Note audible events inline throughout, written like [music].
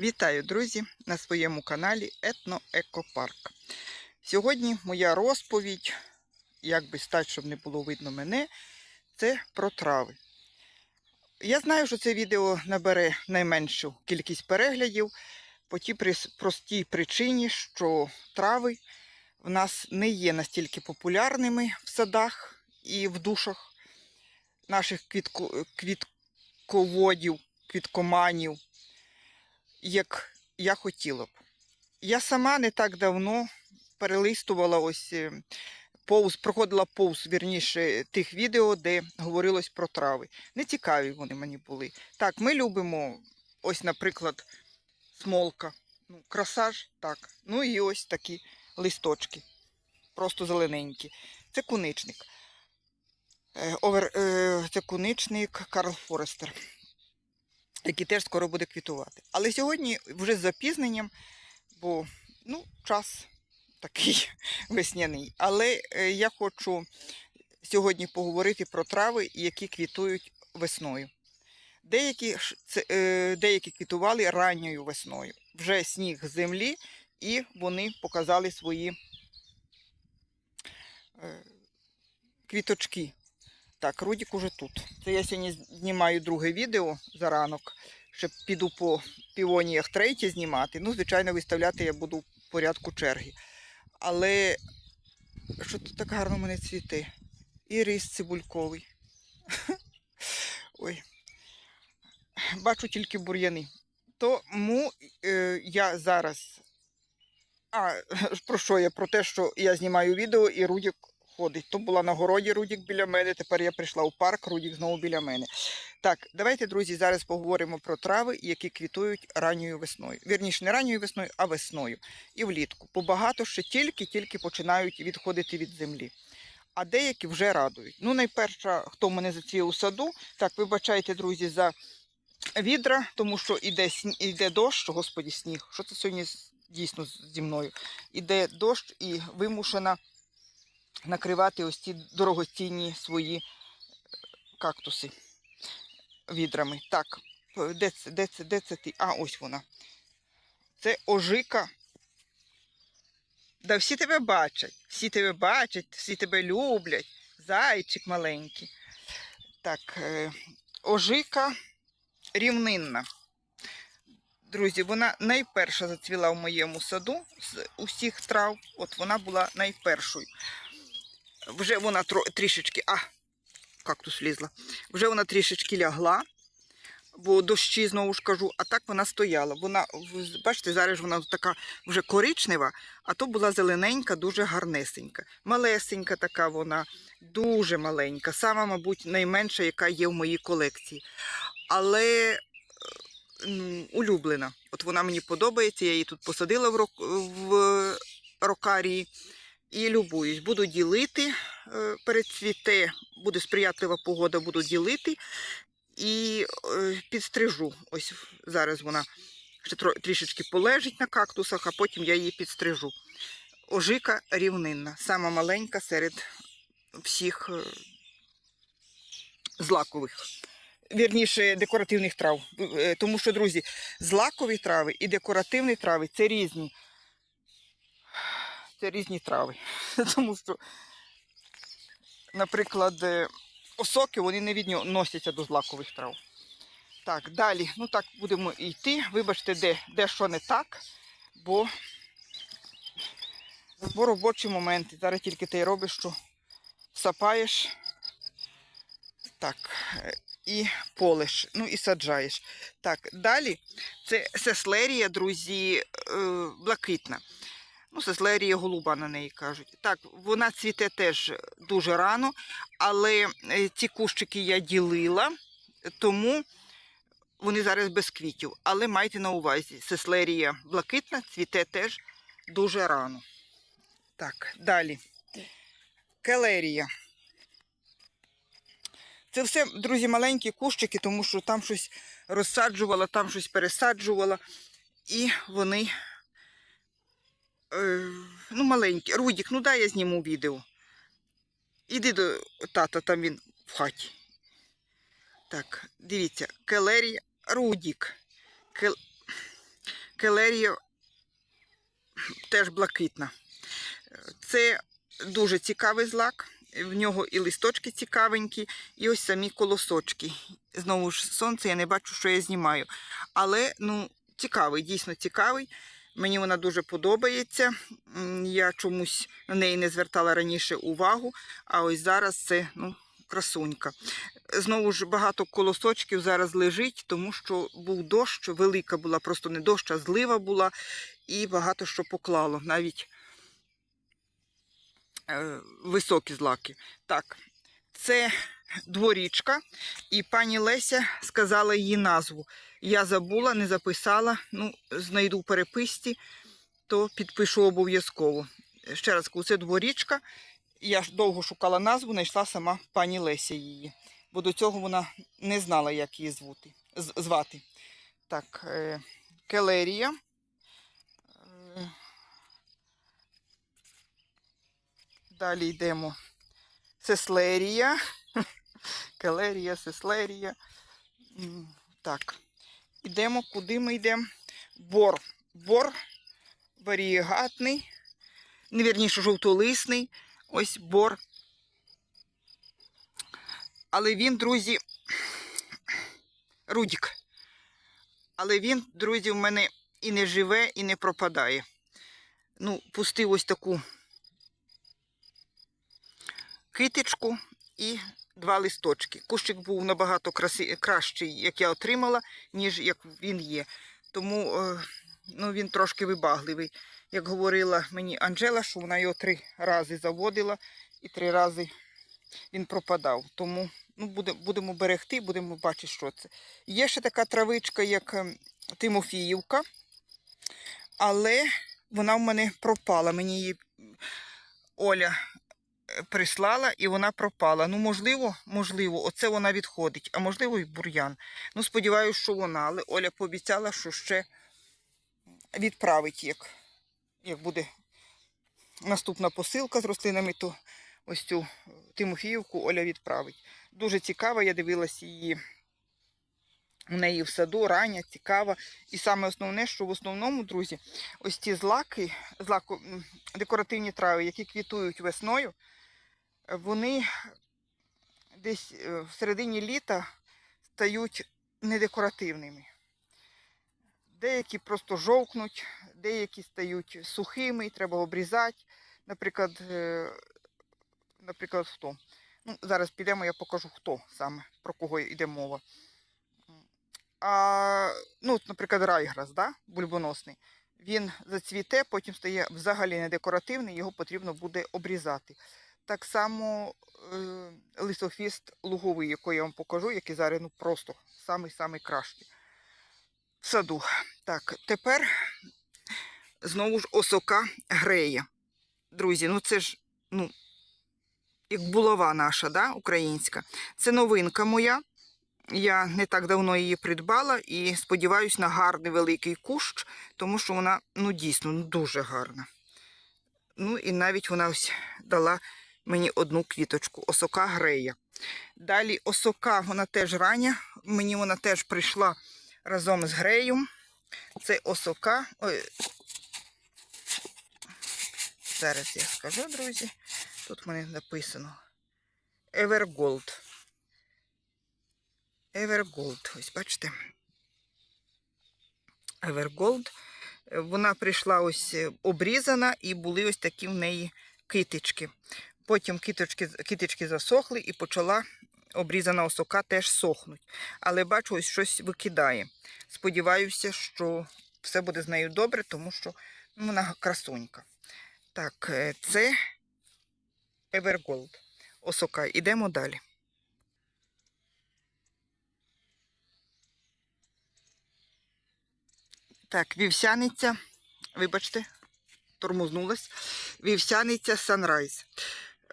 Вітаю, друзі, на своєму каналі Етноекопарк. Сьогодні моя розповідь, як би стати, щоб не було видно мене, це про трави. Я знаю, що це відео набере найменшу кількість переглядів по тій простій причині, що трави в нас не є настільки популярними в садах і в душах наших квітко- квітководів, квіткоманів як я хотіла б. Я сама не так давно перелистувала ось е, повз, проходила повз, вірніше, тих відео, де говорилось про трави. Не цікаві вони мені були. Так, ми любимо, ось, наприклад, смолка. Ну, красаж, так. Ну і ось такі листочки. Просто зелененькі. Це куничник. Е, овер, е, це куничник Карл Форестер який теж скоро буде квітувати. Але сьогодні вже з запізненням, бо ну, час такий [laughs] весняний. Але е, я хочу сьогодні поговорити про трави, які квітують весною. Деякі, е, деякі квітували ранньою весною. Вже сніг з землі, і вони показали свої е, квіточки. Так, Рудік уже тут. Це я сьогодні знімаю друге відео за ранок. Ще піду по півоніях третє знімати. Ну, звичайно, виставляти я буду в порядку черги. Але що тут так гарно мене цвіте? І рис цибульковий. [laughs] Ой. Бачу тільки бур'яни. Тому е, я зараз. А, [laughs] про що я? Про те, що я знімаю відео і Рудік ходить. То була на городі Рудік біля мене, тепер я прийшла у парк, Рудік знову біля мене. Так, давайте, друзі, зараз поговоримо про трави, які квітують ранньою весною. Вірніше, не ранньою весною, а весною. І влітку. Бо багато ще тільки-тільки починають відходити від землі. А деякі вже радують. Ну, найперше, хто мене зацвів у саду, так, вибачайте, друзі, за відра, тому що іде, іде дощ, господі, сніг. Що це сьогодні дійсно зі мною? Іде дощ і вимушена накривати ось ці дорогоцінні свої е, кактуси відрами. Так, де це, де це, де це ти? А, ось вона. Це ожика. Да всі тебе бачать, всі тебе бачать, всі тебе люблять. Зайчик маленький. Так, е, ожика рівнинна. Друзі, вона найперша зацвіла в моєму саду з усіх трав. От вона була найпершою. Вже вона трішечки, а, кактус влізла. Вже вона трішечки лягла, бо дощі знову ж кажу, а так вона стояла. Вона, бачите, зараз вона така вже коричнева, а то була зелененька, дуже гарнесенька. Малесенька така вона, дуже маленька. Сама, мабуть, найменша, яка є в моїй колекції. Але улюблена. От вона мені подобається, я її тут посадила в, рок, в рокарії і любуюсь. Буду ділити, е, перецвіте, буде сприятлива погода, буду ділити і е, підстрижу. Ось зараз вона ще трішечки полежить на кактусах, а потім я її підстрижу. Ожика рівнинна, сама маленька серед всіх е, злакових. Вірніше, декоративних трав. Тому що, друзі, злакові трави і декоративні трави це різні. Це різні трави. [laughs] Тому що, наприклад, е, осоки вони не відносяться до злакових трав. Так, далі, ну так, будемо йти. Вибачте, де, де що не так, бо, бо робочі моменти. Зараз тільки ти робиш, що сапаєш. Так, е, і полиш, ну і саджаєш. Так, далі це сеслерія, друзі, е, блакитна. Ну, сеслерія голуба на неї кажуть. Так, вона цвіте теж дуже рано, але е, ці кущики я ділила, тому вони зараз без квітів. Але майте на увазі, сеслерія блакитна цвіте теж дуже рано. Так, далі. Келерія. Це все, друзі, маленькі кущики, тому що там щось розсаджувала, там щось пересаджувала. І вони ну, маленькі. Рудік, ну дай я зніму відео. Іди до тата, там він в хаті. Так, дивіться, келерія, Рудік. Кел... келерія теж блакитна. Це дуже цікавий злак. В нього і листочки цікавенькі, і ось самі колосочки. Знову ж сонце, я не бачу, що я знімаю. Але ну, цікавий, дійсно цікавий. Мені вона дуже подобається. Я чомусь на неї не звертала раніше увагу, а ось зараз це ну, красунька. Знову ж багато колосочків зараз лежить, тому що був дощ, велика була, просто не дощ, а злива була, і багато що поклало. Навіть е, високі злаки. Так, це дворічка, і пані Леся сказала її назву. Я забула, не записала. Ну, знайду в переписці, то підпишу обов'язково. Ще раз кажу, це дворічка. Я довго шукала назву, знайшла сама пані Леся її. Бо до цього вона не знала, як її звути, звати. Так, е, келерія. Е, Далі йдемо. Сеслерія. [laughs] Келерія, сеслерія. Так. Йдемо, куди ми йдемо? Бор. Бор варієгатний. Невірніше, жовтолисний. Ось бор. Але він, друзі, Рудік. Але він, друзі, в мене і не живе, і не пропадає. Ну, пустив ось таку китичку і два листочки. Кущик був набагато краси... кращий, як я отримала, ніж як він є. Тому е, ну, він трошки вибагливий. Як говорила мені Анжела, що вона його три рази заводила і три рази він пропадав. Тому ну, буде, будемо берегти, будемо бачити, що це. Є ще така травичка, як ем, Тимофіївка, але вона в мене пропала. Мені її Оля прислала і вона пропала. Ну, можливо, можливо, оце вона відходить, а можливо, і бур'ян. Ну, сподіваюся, що вона, але Оля пообіцяла, що ще відправить, як, як буде наступна посилка з рослинами, то ось цю Тимофіївку Оля відправить. Дуже цікава, я дивилася її у неї в саду, рання, цікава. І саме основне, що в основному, друзі, ось ці злаки, злако, декоративні трави, які квітують весною, вони десь е, в середині літа стають недекоративними. Деякі просто жовкнуть, деякі стають сухими, треба обрізати. Наприклад, е, наприклад, хто. Ну, зараз підемо, я покажу, хто саме, про кого йде мова. А, ну, наприклад, райграс, да? бульбоносний. Він зацвіте, потім стає взагалі недекоративний, його потрібно буде обрізати. Так само е, лисохвіст луговий, який я вам покажу, який зараз ну, просто самий-самий кращий в саду. Так, тепер знову ж осока грея. Друзі, ну це ж, ну, як булава наша, да, українська. Це новинка моя. Я не так давно її придбала і сподіваюся на гарний великий кущ, тому що вона ну, дійсно ну, дуже гарна. Ну і навіть вона ось дала мені одну квіточку, осока грея. Далі осока, вона теж рання, мені вона теж прийшла разом з греєм. Це осока. Ой. Зараз я скажу, друзі. Тут в мене написано Evergold. Evergold. Ось бачите. Evergold. Вона прийшла ось е, обрізана і були ось такі в неї китички. Потім китички, китички засохли і почала обрізана осока теж сохнуть. Але бачу, ось щось викидає. Сподіваюся, що все буде з нею добре, тому що ну, вона красунька. Так, е, це Evergold. Осока. Ідемо далі. Так, вівсяниця, вибачте, тормознулась. Вівсяниця Sunrise.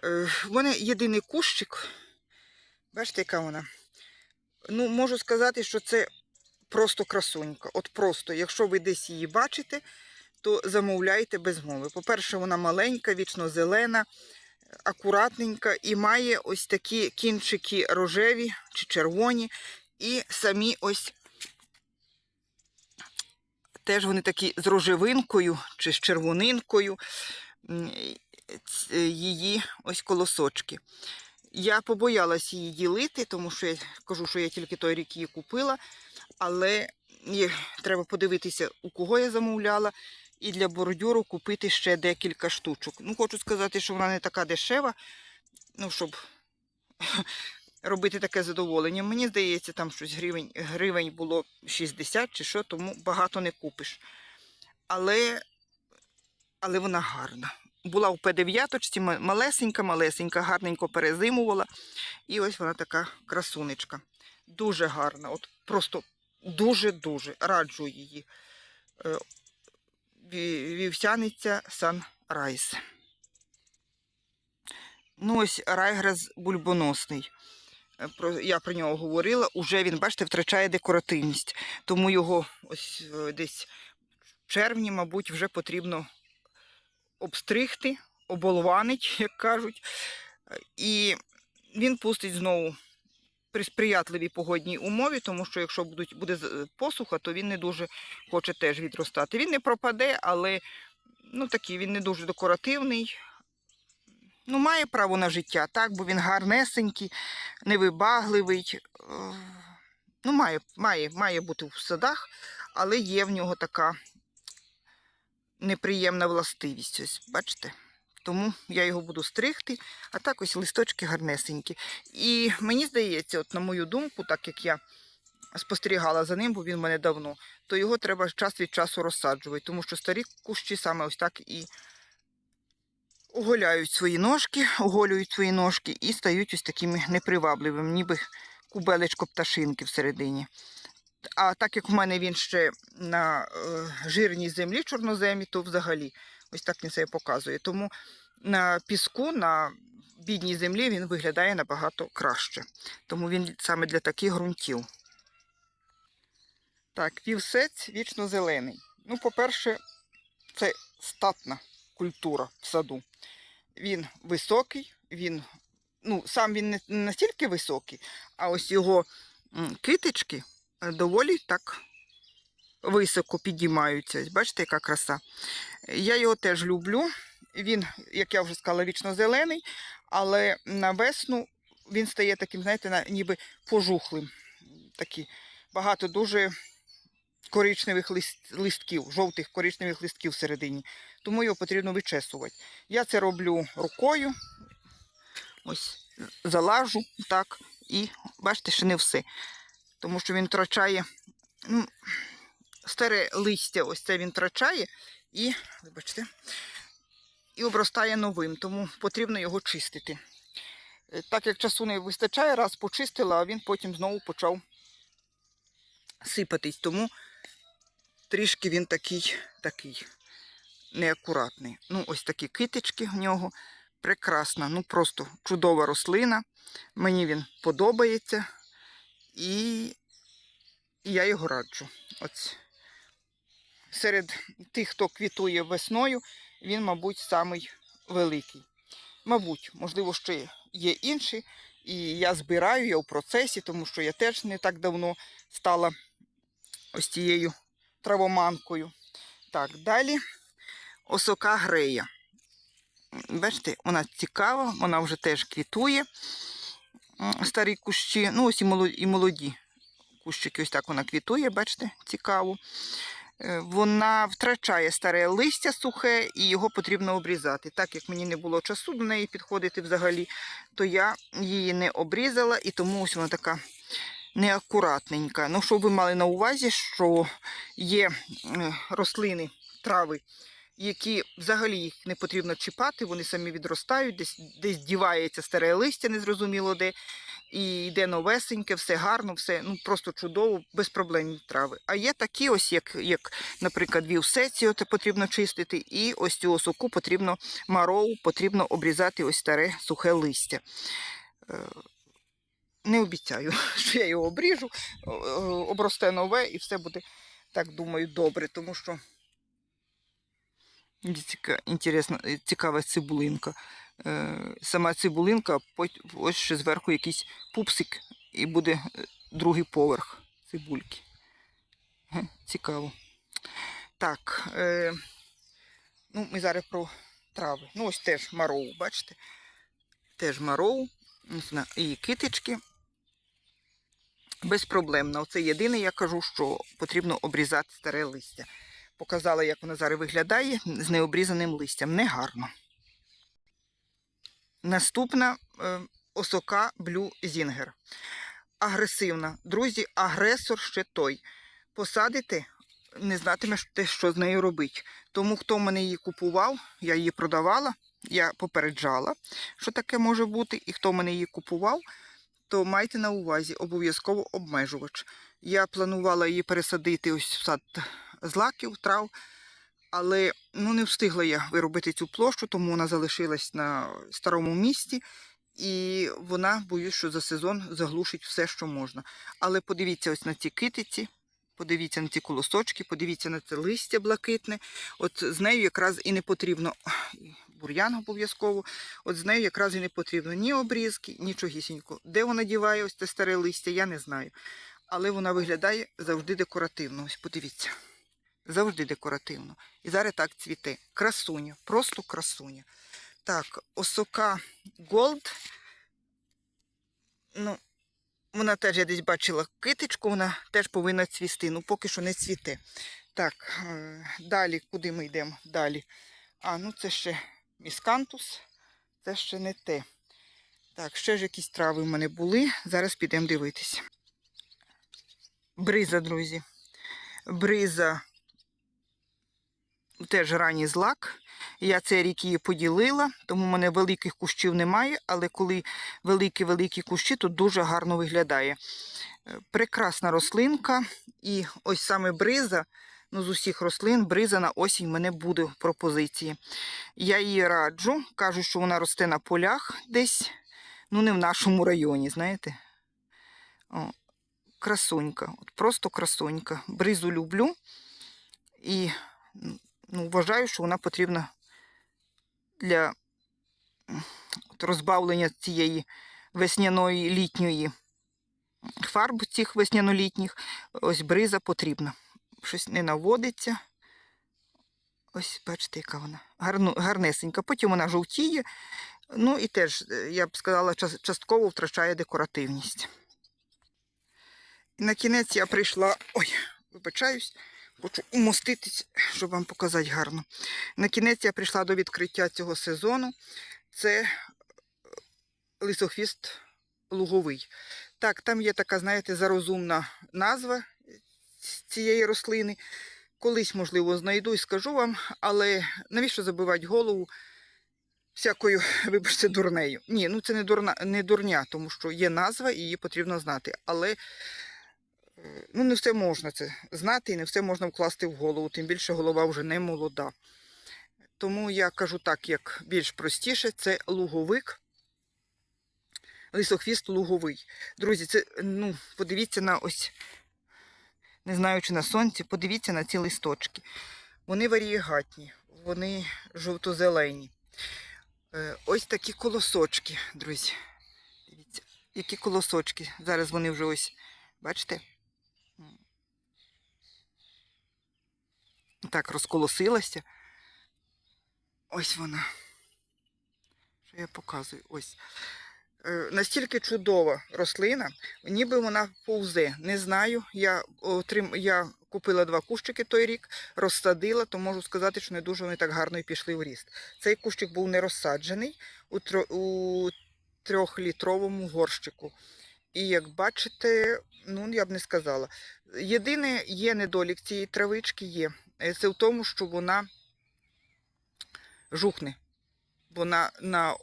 Е, в мене єдиний кущик. Бачите, яка вона? Ну, можу сказати, що це просто красунька. От просто, якщо ви десь її бачите, то замовляйте без мови. По-перше, вона маленька, вічно зелена, акуратненька і має ось такі кінчики рожеві чи червоні, і самі ось теж вони такі з рожевинкою чи з червонинкою. Її ось колосочки. Я побоялась її ділити, тому що я кажу, що я тільки той рік її купила, але треба подивитися, у кого я замовляла, і для бордюру купити ще декілька штучок. Ну, хочу сказати, що вона не така дешева, ну, щоб [laughs] робити таке задоволення. Мені здається, там щось гривень, гривень було 60 чи що, тому багато не купиш. Але, але вона гарна. Була у П9, малесенька, малесенька, гарненько перезимувала. І ось вона така красунечка. Дуже гарна. От просто дуже-дуже раджу її. Е, ві- Вівсяниця Санрайз. Ну, ось райграс бульбоносний. Е, я про нього говорила. Уже він, бачите, втрачає декоративність. Тому його ось е, десь в червні, мабуть, вже потрібно обстригти, оболванить, [laughs] як кажуть. Е, І він пустить знову при сприятливій погодній умові, тому що якщо будуть, буде посуха, то він не дуже хоче теж відростати. Він не пропаде, але ну, такий, він не дуже декоративний. Ну, має право на життя, так, бо він гарнесенький, невибагливий. е, Ну, має, має, має бути в садах, але є в нього така неприємна властивість. Ось, бачите? Тому я його буду стригти, а так ось листочки гарнесенькі. І мені здається, от на мою думку, так як я спостерігала за ним, бо він в мене давно, то його треба час від часу розсаджувати, тому що старі кущі саме ось так і оголяють свої ножки, оголюють свої ножки і стають ось такими непривабливими, ніби кубелечко пташинки всередині. А так як в мене він ще на е, жирній землі чорноземі, то взагалі ось так він себе показує. Тому на піску, на бідній землі він виглядає набагато краще. Тому він саме для таких ґрунтів. Так, півсець вічно зелений. Ну, по-перше, це статна культура в саду. Він високий, він, ну, сам він не настільки високий, а ось його китички доволі так високо підіймаються. Бачите, яка краса. Я його теж люблю. Він, як я вже сказала, вічно зелений, але на весну він стає таким, знаєте, ніби пожухлим. Такі багато дуже коричневих лист, листків, жовтих коричневих листків всередині. Тому його потрібно вичесувати. Я це роблю рукою. Ось залажу так. І бачите, ще не все. Тому що він втрачає ну, старе листя, ось це він втрачає і, вибачте, і обростає новим, тому потрібно його чистити. Е, Так як часу не вистачає, раз почистила, а він потім знову почав сипатись. Тому трішки він такий, такий неакуратний. Ну, ось такі китички в нього. Прекрасна, ну просто чудова рослина. Мені він подобається. І, я його раджу. Ось. Серед тих, хто квітує весною, він, мабуть, самий великий. Мабуть, можливо, ще є інші. І я збираю, я в процесі, тому що я теж не так давно стала ось цією травоманкою. Так, далі осока грея. Бачите, вона цікава, вона вже теж квітує. Старі кущі, ну ось і молоді, і молоді кущики, ось так вона квітує, бачите, цікаво. Е, Вона втрачає старе листя сухе і його потрібно обрізати. Так як мені не було часу до неї підходити взагалі, то я її не обрізала і тому ось вона така неакуратненька. Ну, щоб ви мали на увазі, що є е, рослини, трави, які взагалі їх не потрібно чіпати, вони самі відростають, десь, десь дівається старе листя, незрозуміло де, і йде новесеньке, все гарно, все ну, просто чудово, безпроблемні трави. А є такі, ось як, як наприклад, вівсеці, от потрібно чистити, і ось цю осоку потрібно мароу, потрібно обрізати ось старе сухе листя. Е, Не обіцяю, [laughs] що я його обріжу, обросте нове і все буде, так думаю, добре, тому що інтересна, е, цікава цибулинка. Е, Сама цибулинка, ось ще зверху якийсь пупсик, і буде е, другий поверх цибульки. Цікаво. Так, е, ну, ми зараз про трави. Ну, ось теж мароу, бачите? Теж мароу. І китички. Безпроблемно. Оце єдине, я кажу, що потрібно обрізати старе листя. Показала, як воно зараз виглядає з необрізаним листям. Негарно. Наступна е, осока Блю Зінгер. Агресивна. Друзі, агресор ще той. Посадите, не знатимете, що з нею робити. Тому, хто мене її купував, я її продавала, я попереджала, що таке може бути, і хто мене її купував, то майте на увазі обов'язково обмежувач. Я планувала її пересадити ось в сад злаків, трав, але ну, не встигла я виробити цю площу, тому вона залишилась на старому місці. І вона, боюсь, що за сезон заглушить все, що можна. Але подивіться ось на ці китиці, подивіться на ці колосочки, подивіться на це листя блакитне. От з нею якраз і не потрібно бур'ян обов'язково. От з нею якраз і не потрібно ні обрізки, нічогісінько. Де вона діває ось це старе листя, я не знаю. Але вона виглядає завжди декоративно. Ось подивіться. Завжди декоративно. І зараз так цвіте. Красуня, просто красуня. Так, осока Gold. Ну, вона теж я десь бачила китичку, вона теж повинна цвісти. Ну, поки що не цвіте. Так, е, далі, куди ми йдемо? Далі. А, ну це ще міскантус. Це ще не те. Так, ще ж якісь трави в мене були. Зараз підемо дивитися. Бриза, друзі. Бриза теж ранній злак. Я цей рік її поділила, тому в мене великих кущів немає, але коли великі-великі кущі, то дуже гарно виглядає. Е, Прекрасна рослинка. І ось саме бриза, ну з усіх рослин, бриза на осінь мене буде в пропозиції. Я її раджу, кажу, що вона росте на полях десь, ну не в нашому районі, знаєте. О, красунька, от просто красунька. Бризу люблю і ну, вважаю, що вона потрібна для розбавлення цієї весняної літньої фарб цих весняно-літніх. Ось бриза потрібна. Щось не наводиться. Ось, бачите, яка вона гарну, гарнесенька. Потім вона жовтіє. Ну і теж, е, я б сказала, частково втрачає декоративність. І на кінець я прийшла. Ой, вибачаюсь, хочу умоститись, щоб вам показати гарно. На кінець я прийшла до відкриття цього сезону. Це е, лисохвіст луговий. Так, там є така, знаєте, зарозумна назва цієї рослини. Колись, можливо, знайду і скажу вам, але навіщо забивати голову всякою, [laughs] вибачте, дурнею? Ні, ну це не, дурна, не дурня, тому що є назва і її потрібно знати. Але ну, не все можна це знати і не все можна вкласти в голову, тим більше голова вже не молода. Тому я кажу так, як більш простіше, це луговик. Лисохвіст луговий. Друзі, це, ну, подивіться на ось, не знаю, чи на сонці, подивіться на ці листочки. Вони варієгатні, вони жовто-зелені. Е, Ось такі колосочки, друзі. Дивіться, які колосочки. Зараз вони вже ось, бачите? Так, розколосилася. Ось вона. Що я показую? Ось. Е, Настільки чудова рослина, ніби вона повзе. Не знаю. Я, отрим... я купила два кущики той рік, розсадила, то можу сказати, що не дуже вони так гарно і пішли в ріст. Цей кущик був не розсаджений у, тро... у трьохлітровому горщику. І як бачите, ну я б не сказала. Єдине є недолік цієї травички є. Це в тому, що вона жухне. Вона на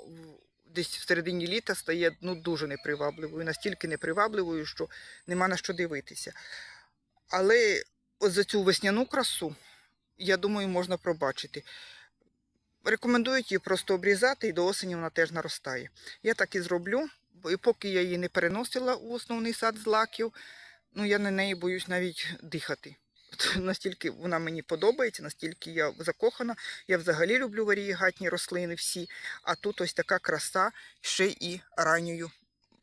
десь в середині літа стає ну, дуже непривабливою, настільки непривабливою, що нема на що дивитися. Але от за цю весняну красу, я думаю, можна пробачити. Рекомендують її просто обрізати і до осені вона теж наростає. Я так і зроблю, і поки я її не переносила у основний сад з лаків, ну я на неї боюсь навіть дихати. [laughs] Настільки вона мені подобається, настільки я закохана. Я взагалі люблю варієгатні рослини всі. А тут ось така краса ще і ранньою.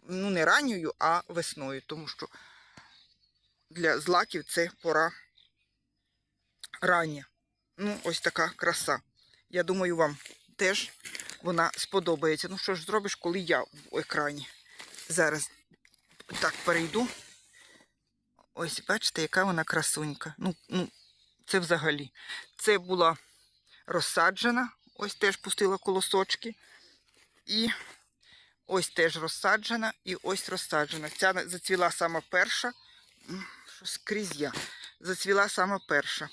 Ну, не ранньою, а весною, тому що для злаків це пора рання. Ну, ось така краса. Я думаю, вам теж вона сподобається. Ну що ж зробиш, коли я в екрані. Зараз так перейду. Ось, бачите, яка вона красунька. Ну, ну, це взагалі. Це була розсаджена. Ось теж пустила колосочки. І ось теж розсаджена, і ось розсаджена. Ця зацвіла сама перша. Що скрізь я. Зацвіла сама перша.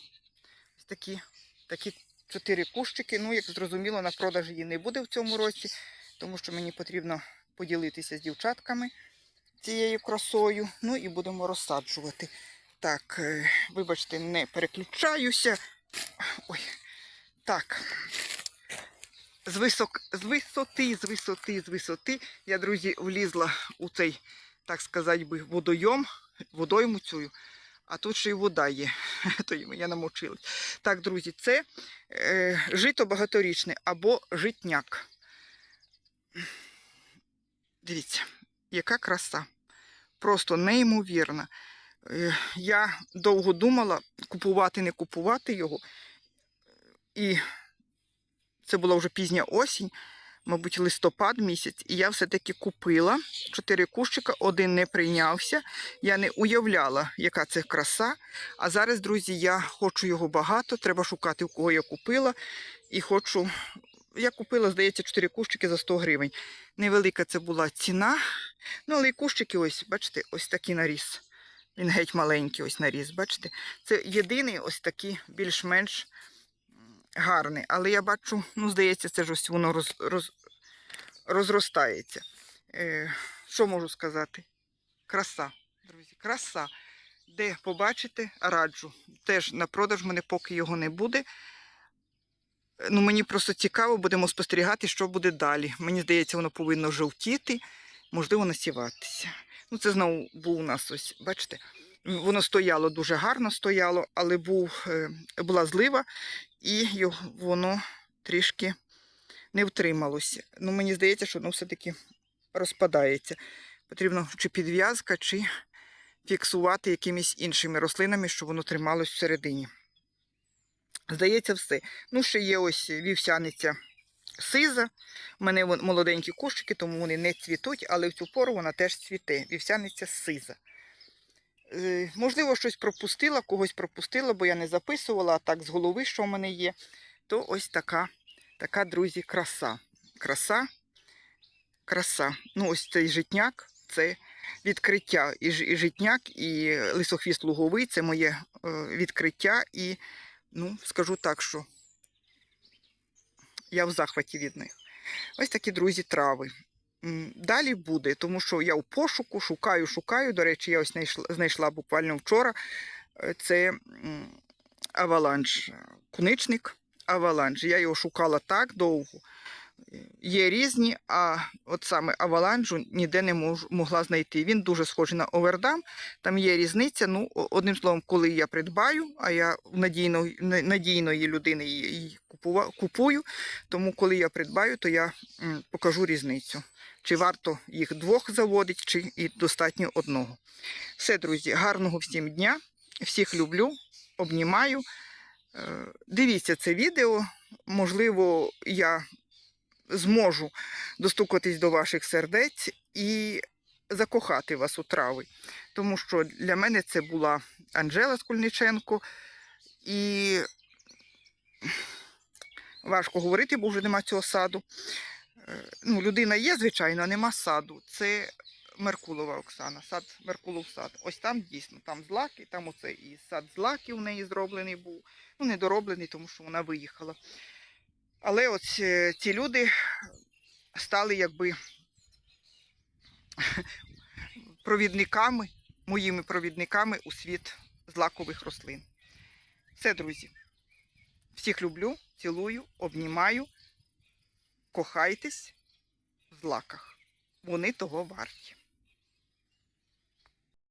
Ось такі, такі чотири кущики. Ну, як зрозуміло, на продаж її не буде в цьому році, тому що мені потрібно поділитися з дівчатками цією красою. Ну і будемо розсаджувати. Так, е, вибачте, не переключаюся. Ой, так. З, висок, з висоти, з висоти, з висоти я, друзі, влізла у цей, так сказати, би, водойом, водойму цю, а тут ще й вода є, [laughs] то я намочилась. Так, друзі, це е, жито багаторічне або житняк. Дивіться, яка краса. Просто неймовірна. Е, Я довго думала, купувати, не купувати його. І це була вже пізня осінь, мабуть, листопад місяць, і я все-таки купила чотири кущика, один не прийнявся. Я не уявляла, яка це краса. А зараз, друзі, я хочу його багато, треба шукати, у кого я купила. І хочу. Я купила, здається, 4 кущики за 100 гривень. Невелика це була ціна. Ну, але і кущики, ось, бачите, ось такий наріс. Він геть маленький ось наріс, бачите? Це єдиний ось такий більш-менш гарний. Але я бачу, ну, здається, це ж ось воно роз, роз, розростається. Е, що можу сказати? Краса, друзі, краса. Де побачите, раджу. Теж на продаж мене поки його не буде. Ну, мені просто цікаво, будемо спостерігати, що буде далі. Мені здається, воно повинно жовтіти, можливо, насіватися. Ну, це знову був у нас ось, бачите, воно стояло дуже гарно стояло, але був, е, була злива, і його- воно трішки не втрималося. Ну, мені здається, що воно все-таки розпадається. Потрібно чи підв'язка, чи фіксувати якимись іншими рослинами, щоб воно трималось всередині. Здається, все. Ну, ще є ось вівсяниця сиза. У мене молоденькі кущики, тому вони не цвітуть, але в цю пору вона теж цвіте. Вівсяниця сиза. Е, можливо, щось пропустила, когось пропустила, бо я не записувала, а так з голови, що в мене є, то ось така, така, друзі, краса. Краса, краса. Ну, ось цей житняк це відкриття. І житняк, і лисохвіст луговий це моє е, відкриття. І, ну, скажу так, що я в захваті від них. Ось такі, друзі, трави. Далі буде, тому що я в пошуку шукаю, шукаю. До речі, я ось знайшла, знайшла буквально вчора. Е, Це аваланж, куничник аваланж. Я його шукала так довго. Є різні, а от саме аваланжу ніде не можу, могла знайти. Він дуже схожий на овердам. Там є різниця. Ну, одним словом, коли я придбаю, а я в надійної, людини її купую, тому коли я придбаю, то я покажу різницю. Чи варто їх двох заводити, чи і достатньо одного. Все, друзі, гарного всім дня. Всіх люблю, обнімаю. Е, Дивіться це відео. Можливо, я зможу достукатись до ваших сердець і закохати вас у трави. Тому що для мене це була Анжела Скульниченко. І важко говорити, бо вже нема цього саду. Е, Ну, людина є, звичайно, а нема саду. Це Меркулова Оксана, сад Меркулов сад. Ось там дійсно, там злаки, там оце і сад злаків у неї зроблений був. Ну, недороблений, тому що вона виїхала. Але от е, ці люди стали якби провідниками, моїми провідниками у світ злакових рослин. Все, друзі. Всіх люблю, цілую, обнімаю. Кохайтесь в злаках. Вони того варті.